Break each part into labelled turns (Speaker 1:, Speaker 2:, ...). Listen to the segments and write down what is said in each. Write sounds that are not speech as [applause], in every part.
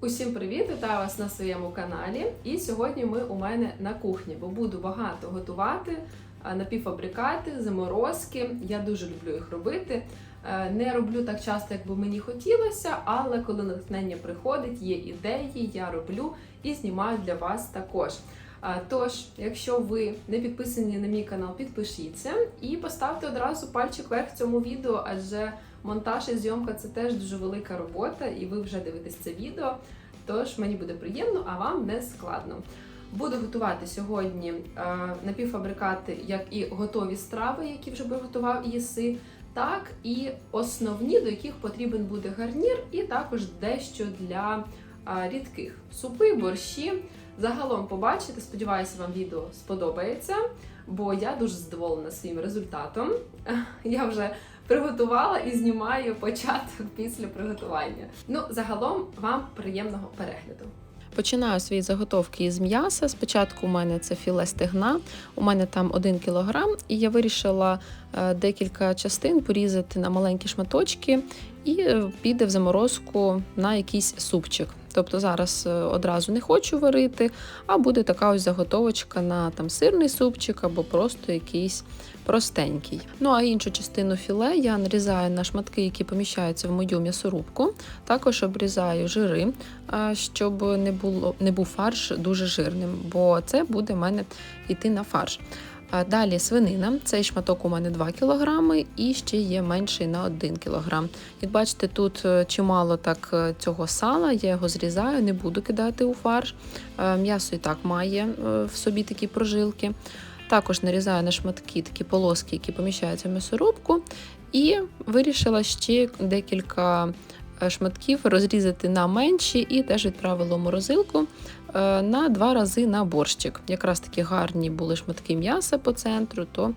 Speaker 1: Усім привіт! Вітаю вас на своєму каналі. І сьогодні ми у мене на кухні, бо буду багато готувати а, напівфабрикати, заморозки. Я дуже люблю їх робити. Е, Не роблю так часто, як би мені хотілося, але коли натхнення приходить, є ідеї, я роблю і знімаю для вас також. Тож, якщо ви не підписані на мій канал, підпишіться і поставте одразу пальчик вверх цьому відео, адже монтаж і зйомка це теж дуже велика робота, і ви вже дивитесь це відео. Тож мені буде приємно, а вам не складно. Буду готувати сьогодні е, напівфабрикати, як і готові страви, які вже приготував їси, так і основні, до яких потрібен буде гарнір, і також дещо для е, рідких супи, борщі. Загалом побачите, сподіваюся, вам відео сподобається, бо я дуже задоволена своїм результатом. [laughs] Я вже приготувала і знімаю початок після приготування. Ну, загалом вам приємного перегляду. Починаю свої заготовки із м'яса. Спочатку у мене це філе стегна, у мене там 1 кілограм, і я вирішила е, декілька частин порізати на маленькі шматочки і е, піде в заморозку на якийсь супчик. Тобто зараз е, одразу не хочу варити, а буде така ось заготовочка на там сирний супчик або просто якийсь простенький. Ну а іншу частину філе я нарізаю на шматки, які поміщаються в мою м'ясорубку. Також обрізаю жири, щоб не було не був фарш дуже жирним, бо це буде в мене йти на фарш. Далі свинина, цей шматок у мене 2 кг і ще є менший на 1 кг. Як бачите, тут е, чимало так е, цього сала, я його зрізаю, не буду кидати у фарш. Е, М'ясо і так має в собі такі прожилки. Також нарізаю на шматки такі полоски, які поміщаються в м'ясорубку. І вирішила ще декілька шматків розрізати на менші і теж відправила в морозилку на два рази на борщик. Якраз такі гарні були шматки м'яса по центру, то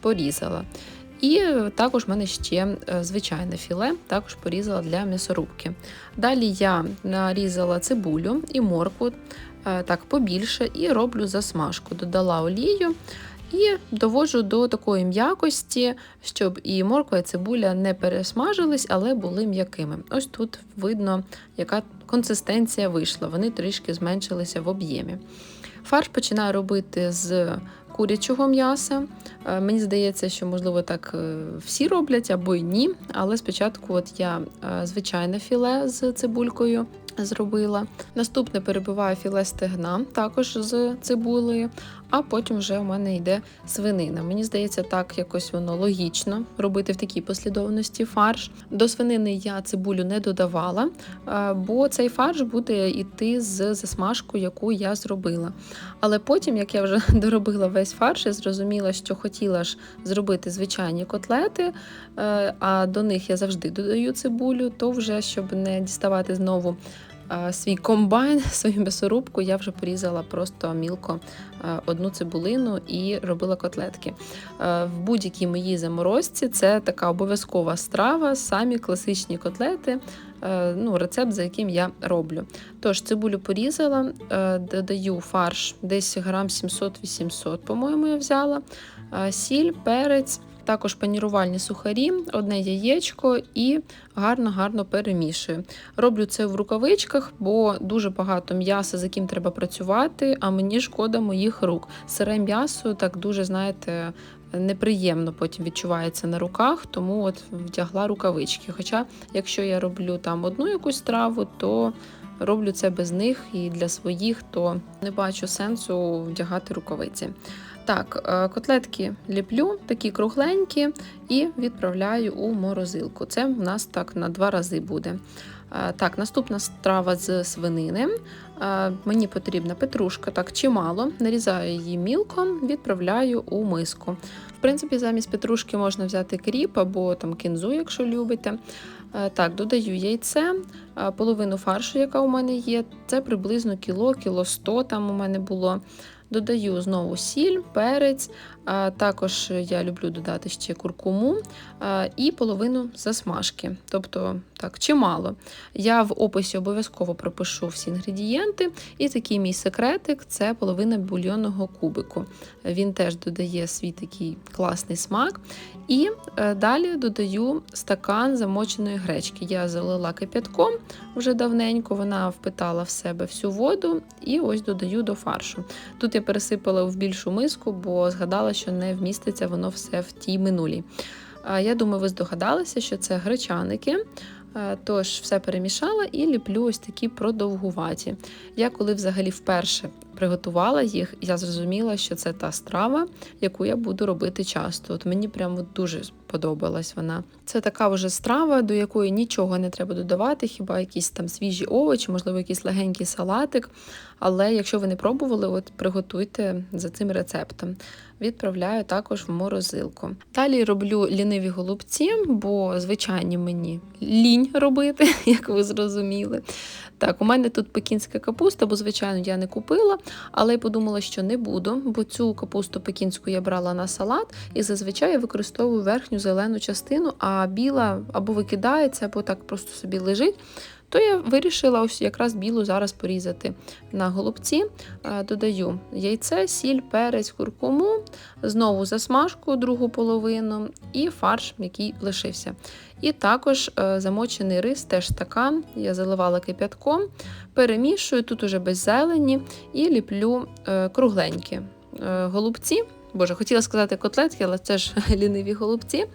Speaker 1: порізала. І е, також в мене ще е, звичайне філе, також порізала для м'ясорубки. Далі я нарізала цибулю і моркву е, так побільше і роблю засмажку. Додала олію і довожу до такої м'якості, щоб і морква, і цибуля не пересмажились, але були м'якими. Ось тут видно, яка консистенція вийшла. Вони трішки зменшилися в об'ємі. Фарш починаю робити з курячого м'яса. Е, Мені здається, що можливо так е, всі роблять або й ні. Але спочатку от я е, звичайне філе з цибулькою зробила. Наступне перебиваю філе стегна також з цибулею, а потім вже у мене йде свинина. Мені здається, так якось воно логічно робити в такій послідовності фарш. До свинини я цибулю не додавала, е, бо цей фарш буде йти з засмажкою, яку я зробила. Але потім, як я вже [laughs] доробила весь фарш, я зрозуміла, що хотіла ж зробити звичайні котлети, е, а до них я завжди додаю цибулю, то вже щоб не діставати знову. Свій комбайн, [laughs] свою м'ясорубку я вже порізала просто мілко одну цибулину і робила котлетки. В будь-якій моїй заморозці це така обов'язкова страва, самі класичні котлети, ну, рецепт, за яким я роблю. Тож, цибулю порізала, додаю фарш десь грам 700-800, по-моєму, я взяла, сіль, перець. Також панірувальні сухарі, одне яєчко і гарно-гарно перемішую. Роблю це в рукавичках, бо дуже багато м'яса, з яким треба працювати, а мені шкода моїх рук. Сире м'ясо так дуже, знаєте, неприємно потім відчувається на руках, тому от вдягла рукавички. Хоча, якщо я роблю там одну якусь страву, то роблю це без них і для своїх, то не бачу сенсу вдягати рукавиці. Так, е, котлетки ліплю, такі кругленькі, і відправляю у морозилку. Це в нас так на два рази буде. Е, Так, наступна страва з свинини. Е, Мені потрібна петрушка, так чимало. Нарізаю її мілко, відправляю у миску. В принципі, замість петрушки можна взяти кріп або там кінзу, якщо любите. Так, додаю яйце, половину фаршу, яка у мене є. Це приблизно кіло, кіло 100 там у мене було. Додаю знову сіль, перець. а Також я люблю додати ще куркуму і половину засмажки. Тобто так чимало. Я в описі обов'язково пропишу всі інгредієнти. І такий мій секретик це половина бульйонного кубику. Він теж додає свій такий класний смак. І е, далі додаю стакан замоченої гречки. Я залила кип'ятком вже давненько, вона впитала в себе всю воду і ось додаю до фаршу. Тут я пересипала в більшу миску, бо згадала, що не вміститься воно все в тій минулій. Я думаю, ви здогадалися, що це гречаники. Е, Тож все перемішала і ліплю ось такі продовгуваті. Я коли взагалі вперше приготувала їх, я зрозуміла, що це та страва, яку я буду робити часто. От мені прямо дуже сподобалась вона. Це така вже страва, до якої нічого не треба додавати, хіба якісь там свіжі овочі, можливо, якийсь легенький салатик. Але якщо ви не пробували, от приготуйте за цим рецептом. Відправляю також в морозилку. Далі роблю ліниві голубці, бо звичайні мені лінь робити, [laughs] як ви зрозуміли. Так, у мене тут пекінська капуста, бо, звичайно, я не купила, але я подумала, що не буду, бо цю капусту пекінську я брала на салат і зазвичай використовую верхню зелену частину, а біла або викидається, або так просто собі лежить. То я вирішила ось якраз білу зараз порізати на голубці. Е, Додаю яйце, сіль, перець, куркуму, знову засмажку другу половину і фарш, який лишився. І також е, замочений рис, теж стакан. Я заливала кип'ятком, перемішую тут уже без зелені і ліплю е, кругленькі голубці. Боже, хотіла сказати котлетки, але це ж [laughs] ліниві голубці.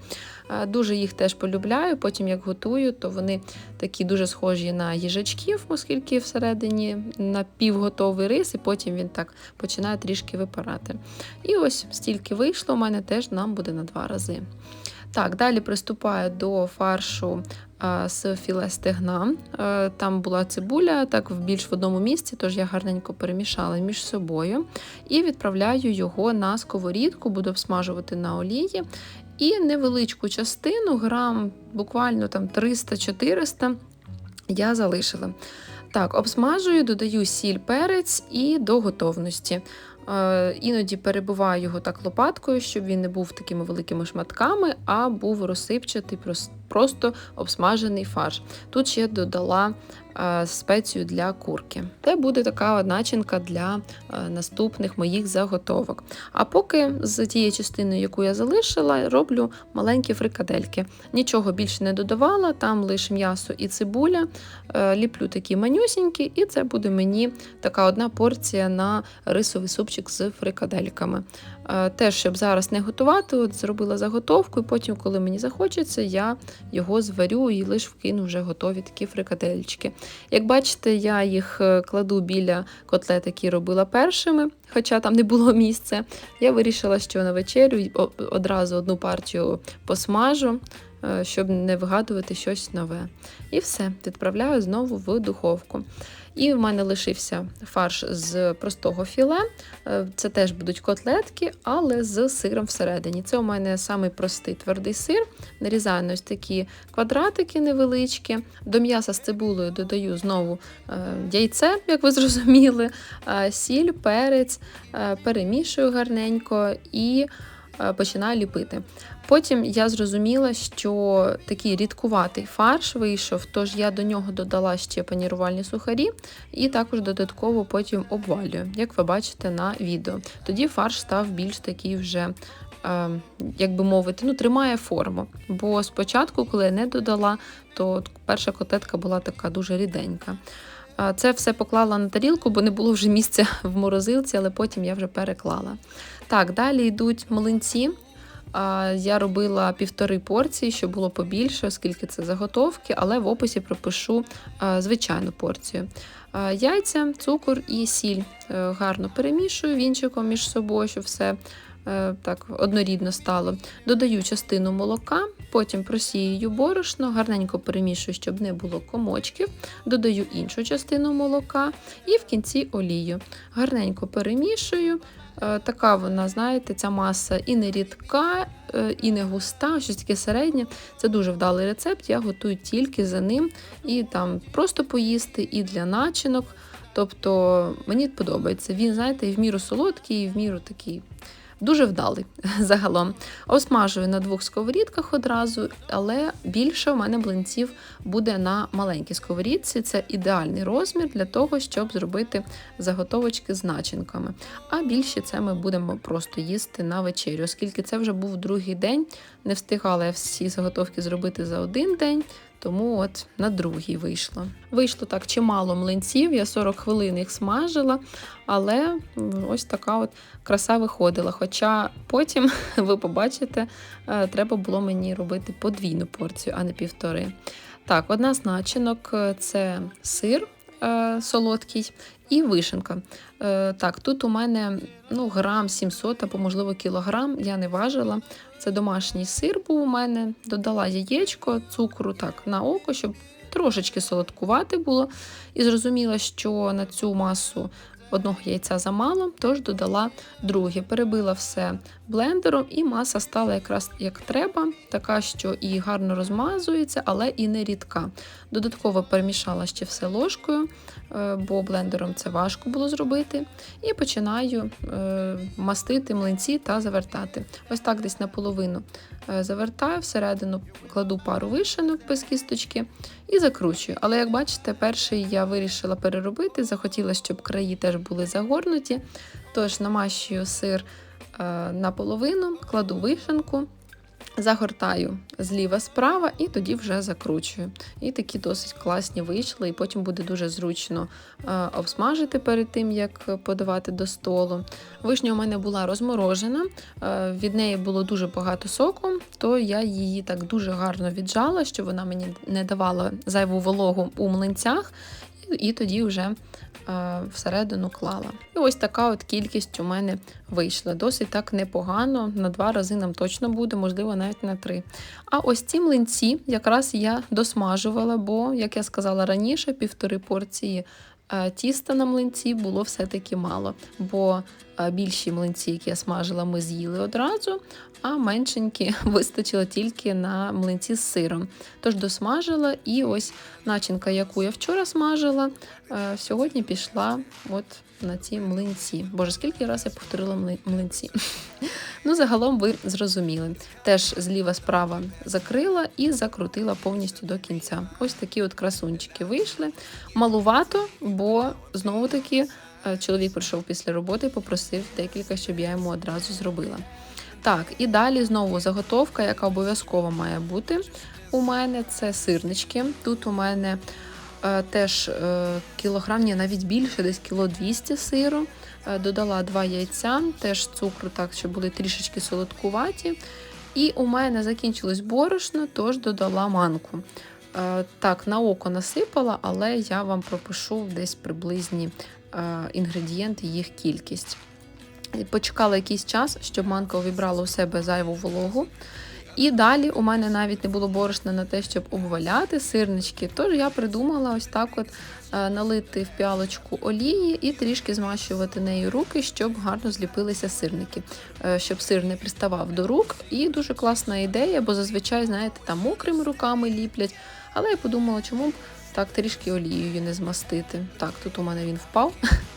Speaker 1: Е, Дуже їх теж полюбляю. Потім, як готую, то вони такі дуже схожі на їжачків, оскільки всередині напівготовий рис, і потім він так починає трішки випирати. І ось стільки вийшло, у мене теж нам буде на два рази. Так, далі приступаю до фаршу а, з філе стегна. Е, Там була цибуля, так в більш в одному місці, тож я гарненько перемішала між собою і відправляю його на сковорідку, буду обсмажувати на олії. І невеличку частину, грам буквально там 300-400, я залишила. Так, обсмажую, додаю сіль, перець і до готовності. Е, Іноді перебиваю його так лопаткою, щоб він не був такими великими шматками, а був розсипчатий, просто обсмажений фарш. Тут ще додала спецію для курки. Це буде така начинка для е, наступних моїх заготовок. А поки з тією частиною, яку я залишила, роблю маленькі фрикадельки. Нічого більше не додавала, там лише м'ясо і цибуля. Е, Ліплю такі манюсінькі, і це буде мені така одна порція на рисовий супчик з фрикадельками. Е, Теж, щоб зараз не готувати, от зробила заготовку, і потім, коли мені захочеться, я його зварю і лише вкину вже готові такі фрикадельчики. Як бачите, я їх е, кладу біля котлет, які робила першими, хоча там не було місця. Я вирішила, що на вечерю одразу одну партію посмажу, е, щоб не вигадувати щось нове. І все, відправляю знову в духовку. І в мене лишився фарш з простого філе. Е, Це теж будуть котлетки, але з сиром всередині. Це у мене самий простий твердий сир. Нарізаю ось такі квадратики невеличкі. До м'яса з цибулею додаю знову е, яйце, як ви зрозуміли, е, сіль, перець, перемішую гарненько і починаю ліпити. Потім я зрозуміла, що такий рідкуватий фарш вийшов, тож я до нього додала ще панірувальні сухарі і також додатково потім обвалюю, як ви бачите на відео. Тоді фарш став більш такий вже. е, Як би мовити, ну тримає форму. Бо спочатку, коли я не додала, то перша котлетка була така дуже ріденька. Це все поклала на тарілку, бо не було вже місця [laughs] в морозилці, але потім я вже переклала. Так, далі йдуть млинці. Я робила півтори порції, щоб було побільше, оскільки це заготовки, але в описі пропишу звичайну порцію. Яйця, цукор і сіль е, гарно перемішую вінчиком між собою, щоб все е, так однорідно стало. Додаю частину молока, потім просіюю борошно, гарненько перемішую, щоб не було комочків. Додаю іншу частину молока і в кінці олію. Гарненько перемішую. Е, Така вона, знаєте, ця маса і не рідка, е, і не густа, щось таке середнє. Це дуже вдалий рецепт. Я готую тільки за ним і там просто поїсти, і для начинок. Тобто мені подобається. Він, знаєте, і в міру солодкий, і в міру такий Дуже вдалий [laughs] загалом. Осмажую на двох сковорідках одразу, але більше у мене блинців буде на маленькій сковорідці. Це ідеальний розмір для того, щоб зробити заготовочки з начинками. А більше це ми будемо просто їсти на вечерю, оскільки це вже був другий день. Не встигала я всі заготовки зробити за один день. Тому от на другий вийшло. Вийшло так чимало млинців, я 40 хвилин їх смажила, але ось така от краса виходила. Хоча потім, [laughs] ви побачите, е, треба було мені робити подвійну порцію, а не півтори. Так, одна з начинок е, це сир е, солодкий і вишенка. Так, тут у мене ну, грам 700 або, можливо, кілограм, я не важила. Це домашній сир був у мене. Додала яєчко, цукру так на око, щоб трошечки солодкувати було. І зрозуміла, що на цю масу одного яйця замало, тож додала друге. Перебила все блендером, і маса стала якраз як треба, така, що і гарно розмазується, але і не рідка. Додатково перемішала ще все ложкою, е, бо блендером це важко було зробити. І починаю е, мастити млинці та завертати. Ось так десь наполовину е, завертаю, всередину кладу пару вишенок без кісточки і закручую. Але як бачите, перший я вирішила переробити, захотіла, щоб краї теж були загорнуті. Тож намащую сир наполовину, кладу вишенку, загортаю зліва справа і тоді вже закручую. І такі досить класні вийшли, і потім буде дуже зручно е, обсмажити перед тим, як подавати до столу. Вишня у мене була розморожена, е, від неї було дуже багато соку, то я її так дуже гарно віджала, щоб вона мені не давала зайву вологу у млинцях, і, тоді вже е, всередину клала. І ось така от кількість у мене вийшла. Досить так непогано. На два рази нам точно буде, можливо, навіть на три. А ось ці млинці якраз я досмажувала, бо, як я сказала раніше, півтори порції е, тіста на млинці було все-таки мало. Бо е, більші млинці, які я смажила, ми з'їли одразу, а меншенькі [laughs] вистачило тільки на млинці з сиром. Тож досмажила, і ось начинка, яку я вчора смажила, е, сьогодні пішла от на ці млинці. Боже, скільки раз я повторила млинці. [laughs] Ну, загалом ви зрозуміли. Теж зліва справа закрила і закрутила повністю до кінця. Ось такі от красунчики вийшли. Малувато, бо знову таки е, чоловік прийшов після роботи і попросив декілька, щоб я йому одразу зробила. Так, і далі знову заготовка, яка обов'язково має бути. У мене це сирнички. Тут у мене е, теж е, кілограм, ні, навіть більше, десь кіло 200 сиру. Е, додала два яйця, теж цукру, так, щоб були трішечки солодкуваті. І у мене закінчилось борошно, тож додала манку. Е, Так, на око насипала, але я вам пропишу десь приблизні е, інгредієнти, їх кількість. Почекала якийсь час, щоб манка увібрала у себе зайву вологу. І далі у мене навіть не було борошна на те, щоб обваляти сирнички. Тож я придумала ось так от е, налити в піалочку олії і трішки змащувати нею руки, щоб гарно зліпилися сирники, е, щоб сир не приставав до рук. І дуже класна ідея, бо зазвичай, знаєте, там мокрими руками ліплять. Але я подумала, чому б так трішки олією не змастити. Так, тут у мене він впав. [laughs]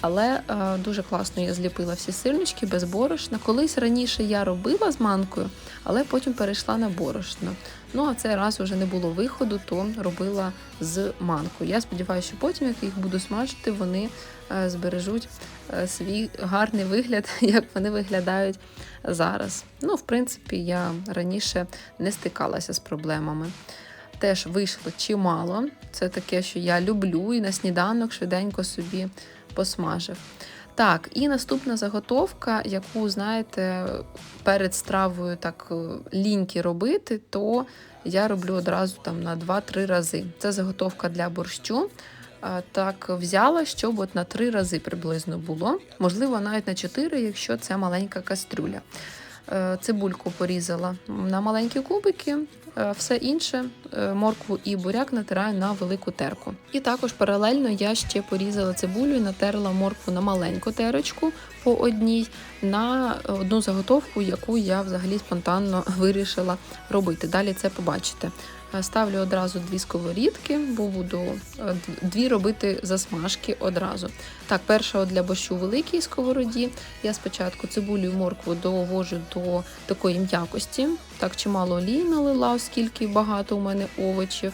Speaker 1: Але е, дуже класно я зліпила всі сирнички без борошна. Колись раніше я робила з манкою, але потім перейшла на борошно. Ну а цей раз вже не було виходу, то робила з манкою. Я сподіваюся, що потім, як їх буду смажити, вони е, збережуть е, свій гарний вигляд, [laughs] як вони виглядають зараз. Ну, в принципі, я раніше не стикалася з проблемами. Теж вийшло чимало. Це таке, що я люблю, і на сніданок швиденько собі посмажив. Так, і наступна заготовка, яку, знаєте, перед стравою так е, ліньки робити, то я роблю одразу там на 2-3 рази. Це заготовка для борщу. Е, Так, взяла, щоб от на 3 рази приблизно було. Можливо, навіть на 4, якщо це маленька кастрюля. Е, Цибульку порізала на маленькі кубики, е, все інше, е, моркву і буряк натираю на велику терку. І також паралельно я ще порізала цибулю і натерла моркву на маленьку терочку по одній на одну заготовку, яку я взагалі спонтанно [laughs] вирішила робити. Далі це побачите. Е, Ставлю одразу дві сковорідки, бо буду е, дві робити засмажки одразу. Так, перша для борщу великій сковороді. Я спочатку цибулю і моркву довожу до такої м'якості. Так, чимало олії налила, оскільки багато у мене овочів.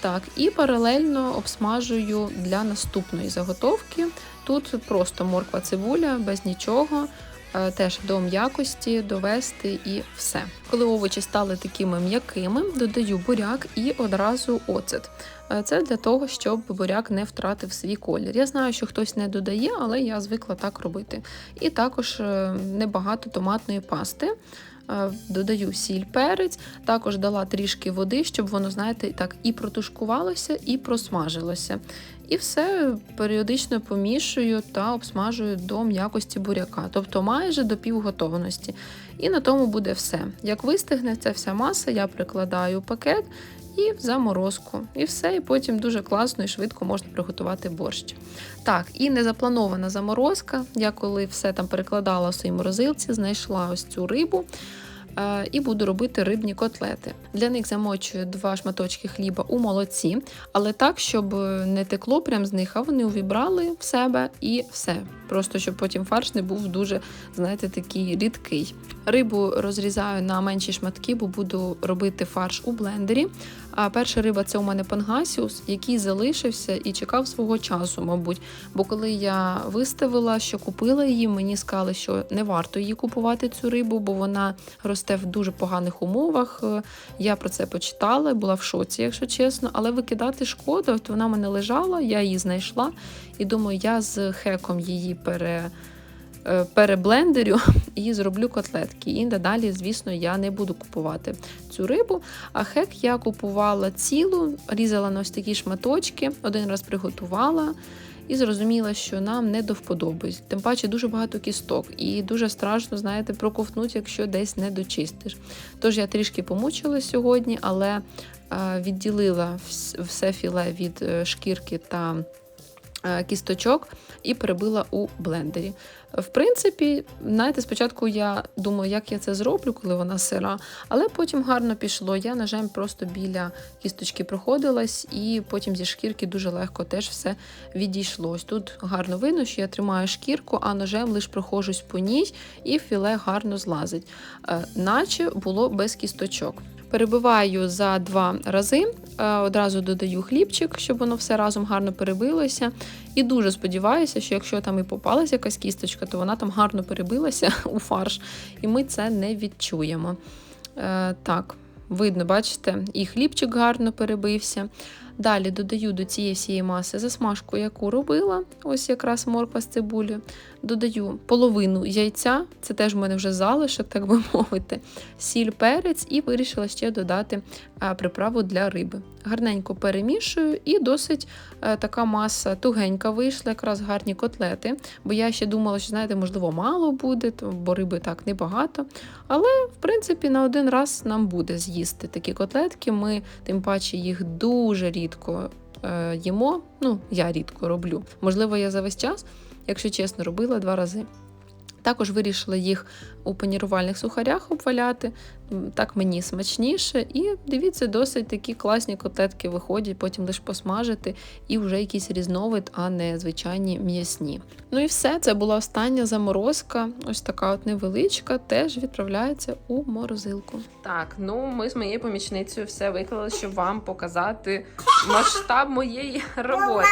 Speaker 1: Так, і паралельно обсмажую для наступної заготовки. Тут просто морква цибуля без нічого. Е, Теж до м'якості довести і все. Коли овочі стали такими м'якими, додаю буряк і одразу оцет. Е, Це для того, щоб буряк не втратив свій колір. Я знаю, що хтось не додає, але я звикла так робити. І також е, небагато томатної пасти. Е, Додаю сіль, перець, також дала трішки води, щоб воно, знаєте, так і протушкувалося, і просмажилося. І все періодично помішую та обсмажую до м'якості буряка, тобто майже до півготовності. І на тому буде все. Як вистигне ця вся маса, я прикладаю пакет і в заморозку. І все, і потім дуже класно і швидко можна приготувати борщ. Так, і незапланована заморозка. Я коли все там перекладала у своїй морозилці, знайшла ось цю рибу. е, І буду робити рибні котлети. Для них замочую два шматочки хліба у молоці, але так, щоб не текло прям з них, а вони увібрали в себе і все. Просто щоб потім фарш не був дуже, знаєте, такий рідкий. Рибу розрізаю на менші шматки, бо буду робити фарш у блендері. А перша риба це у мене пангасіус, який залишився і чекав свого часу, мабуть. Бо коли я виставила, що купила її, мені сказали, що не варто її купувати цю рибу, бо вона росте в дуже поганих умовах. Е, Я про це почитала, була в шоці, якщо чесно. Але викидати шкода, от вона в мене лежала, я її знайшла, і думаю, я з хеком її пере. Е, Переблендерю [laughs] і зроблю котлетки. І надалі, звісно, я не буду купувати цю рибу. А хек я купувала цілу, різала на ось такі шматочки, один раз приготувала і зрозуміла, що нам не до вподоби. Тим паче дуже багато кісток, і дуже страшно, знаєте, проковтнути, якщо десь не дочистиш. Тож я трішки помучила сьогодні, але е, відділила все філе від е, шкірки та кісточок і перебила у блендері. В принципі, знаєте, спочатку я думаю, як я це зроблю, коли вона сира, але потім гарно пішло. Я ножем просто біля кісточки проходилась, і потім зі шкірки дуже легко теж все відійшло. Ось Тут гарно видно, що я тримаю шкірку, а ножем лише проходжусь по ній, і філе гарно злазить, Е, наче було без кісточок. Перебиваю за два рази, е, одразу додаю хлібчик, щоб воно все разом гарно перебилося. І дуже сподіваюся, що якщо там і попалась якась кісточка, то вона там гарно перебилася [laughs] у фарш, і ми це не відчуємо. Е, так, видно, бачите, і хлібчик гарно перебився. Далі додаю до цієї всієї маси засмажку, яку робила, ось якраз морква з цибулею. Додаю половину яйця, це теж в мене вже залишок, так би [laughs] мовити, сіль, перець, і вирішила ще додати е, приправу для риби. Гарненько перемішую, і досить е, така маса тугенька вийшла, якраз гарні котлети. Бо я ще думала, що знаєте, можливо, мало буде, бо риби так небагато. Але в принципі на один раз нам буде з'їсти такі котлетки. Ми тим паче їх дуже рідко е, їмо. Ну, я рідко роблю. Можливо, я за весь час, якщо чесно, робила два рази. Також вирішила їх у панірувальних сухарях обваляти. Так мені смачніше. І дивіться, досить такі класні котлетки виходять, потім лише посмажити і вже якийсь різновид, а не звичайні м'ясні. Ну і все, це була остання заморозка. Ось така от невеличка, теж відправляється у морозилку.
Speaker 2: Так, ну ми з моєю помічницею все виклали, щоб вам показати масштаб моєї роботи.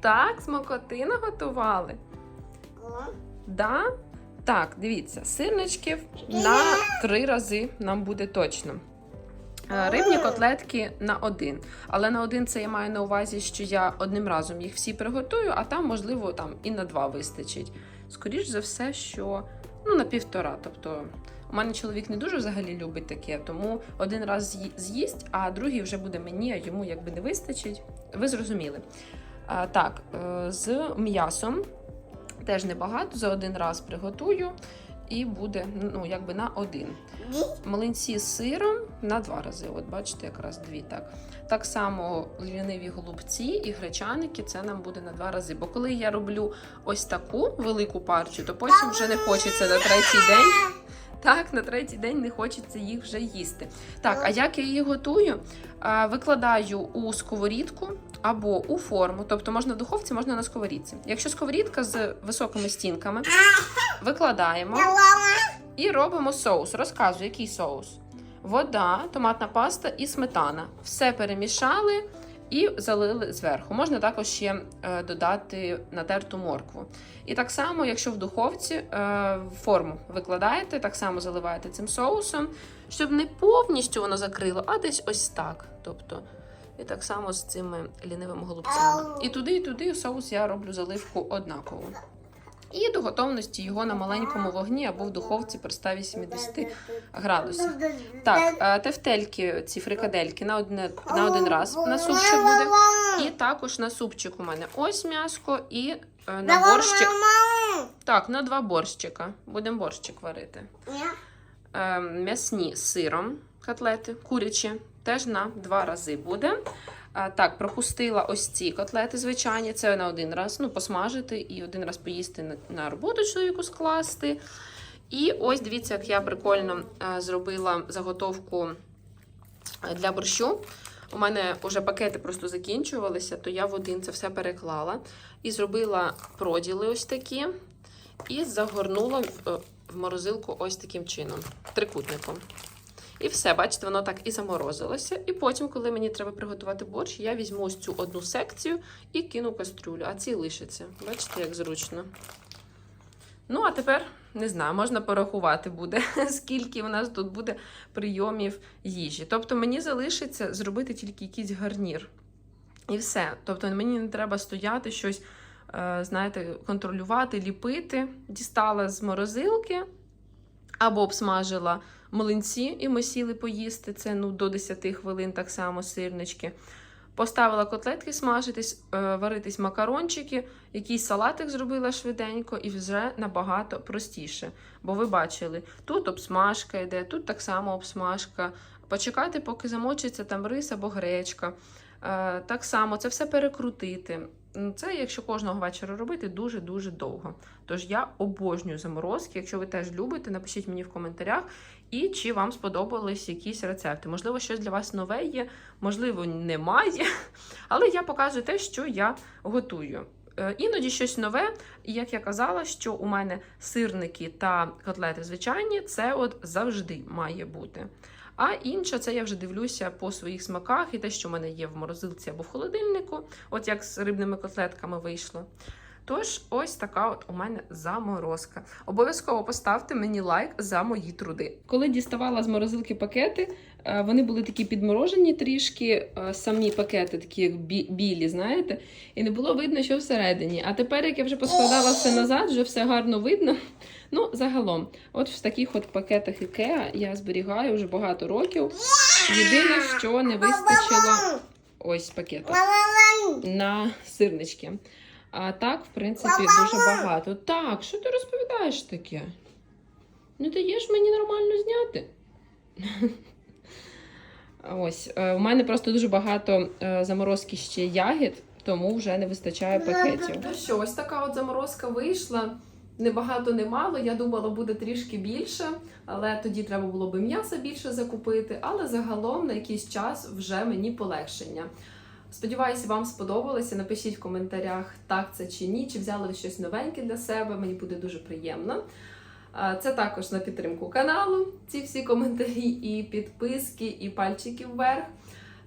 Speaker 2: Так, смакоти наготували. Да? Так, дивіться, сирничків на три рази нам буде точно. Е, Рибні котлетки на один. Але на один це я маю на увазі, що я одним разом їх всі приготую, а там, можливо, там і на два вистачить. Скоріш за все, що ну, на півтора. Тобто, у мене чоловік не дуже взагалі любить таке, тому один раз з'їсть, а другий вже буде мені, а йому якби не вистачить. Ви зрозуміли. Так, е, з м'ясом теж небагато, за один раз приготую. І буде ну, якби на один. Млинці з сиром на два рази. От бачите, якраз дві так. Так само ліниві голубці і гречаники це нам буде на два рази. Бо коли я роблю ось таку велику партію, то потім вже не хочеться на третій день
Speaker 1: Так, на третій день не хочеться їх вже їсти. Так, а як я її готую? Викладаю у сковорідку або у форму, тобто можна в духовці, можна на сковорідці. Якщо сковорідка з високими стінками, викладаємо і робимо соус. Розказую, який соус. Вода, томатна паста і сметана. Все перемішали і залили зверху. Можна також ще е, додати натерту моркву. І так само, якщо в духовці е, форму викладаєте, так само заливаєте цим соусом, щоб не повністю воно закрило, а десь ось так. Тобто, і так само з цими лінивими голубцями. І туди, і туди соус я роблю заливку однаково. І до готовності його на маленькому вогні або в духовці при 180 градусів. Так, е, тефтельки, ці фрикадельки на, одне, на один раз на супчик буде. І також на супчик у мене ось м'яско і е, на борщик. Так, на два борщика. Будемо борщик варити. Е, м'ясні з сиром котлети, курячі, теж на два рази буде. Так, пропустила ось ці котлети звичайні. Це на один раз ну, посмажити і один раз поїсти на, роботу чоловіку скласти. І ось дивіться, як я прикольно е, зробила заготовку е, для борщу. У мене вже пакети просто закінчувалися, то я в один це все переклала і зробила проділи ось такі. І загорнула е, в морозилку ось таким чином, трикутником. І все, бачите, воно так і заморозилося. І потім, коли мені треба приготувати борщ, я візьму ось цю одну секцію і кину кастрюлю, а ці лишаться. Бачите, як зручно. Ну, а тепер не знаю, можна порахувати буде, [laughs] скільки у нас тут буде прийомів їжі. Тобто мені залишиться зробити тільки якийсь гарнір. І все. Тобто мені не треба стояти щось, е, знаєте, контролювати, ліпити. Дістала з морозилки або обсмажила млинці, і ми сіли поїсти. Це ну, до 10 хвилин, так само сирнички. Поставила котлетки смажитись, е, варитись макарончики, якийсь салатик зробила швиденько і вже набагато простіше. Бо ви бачили, тут обсмажка йде, тут так само обсмажка. Почекати, поки замочиться там рис або гречка. Е, Так само це все перекрутити. Це, якщо кожного вечора робити, дуже-дуже довго. Тож я обожнюю заморозки. Якщо ви теж любите, напишіть мені в коментарях. І чи вам сподобались якісь рецепти. Можливо, щось для вас нове є, можливо, немає. [laughs] Але я показую те, що я готую. Е, Іноді щось нове, і як я казала, що у мене сирники та котлети звичайні, це от завжди має бути. А інше, це я вже дивлюся по своїх смаках і те, що в мене є в морозилці або в холодильнику, от як з рибними котлетками вийшло. Тож, ось така от у мене заморозка. Обов'язково поставте мені лайк за мої труди. Коли діставала з морозилки пакети, е, вони були такі підморожені трішки, е, самі пакети, такі як білі, знаєте, і не було видно, що всередині. А тепер, як я вже поскладала все назад, вже все гарно видно. [laughs] Ну, загалом, от в таких от пакетах IKEA я зберігаю вже багато років. Єдине, що не вистачило ось пакету на сирнички. А так, в принципі, дуже багато. Так, що ти розповідаєш таке? Не даєш мені нормально зняти? [laughs] Ось, е, у мене просто дуже багато е, заморозки ще ягід, тому вже не вистачає пакетів. Ну що, ось така от заморозка вийшла. Не багато, не мало. Я думала, буде трішки більше, але тоді треба було би м'яса більше закупити. Але загалом на якийсь час вже мені полегшення. Сподіваюся, вам сподобалося. Напишіть в коментарях, так це чи ні, чи взяли ви щось новеньке для себе. Мені буде дуже приємно. Це також на підтримку каналу. Ці всі коментарі, і підписки, і пальчики вверх.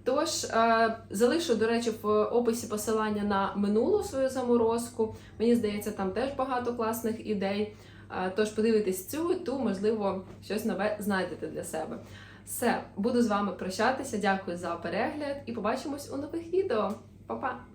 Speaker 1: Тож залишу, до речі, в описі посилання на минулу свою заморозку. Мені здається, там теж багато класних ідей. Тож подивитесь цю, ту, можливо, щось нове знайдете для себе. Все, буду з вами прощатися. Дякую за перегляд і побачимось у нових відео. Па-па!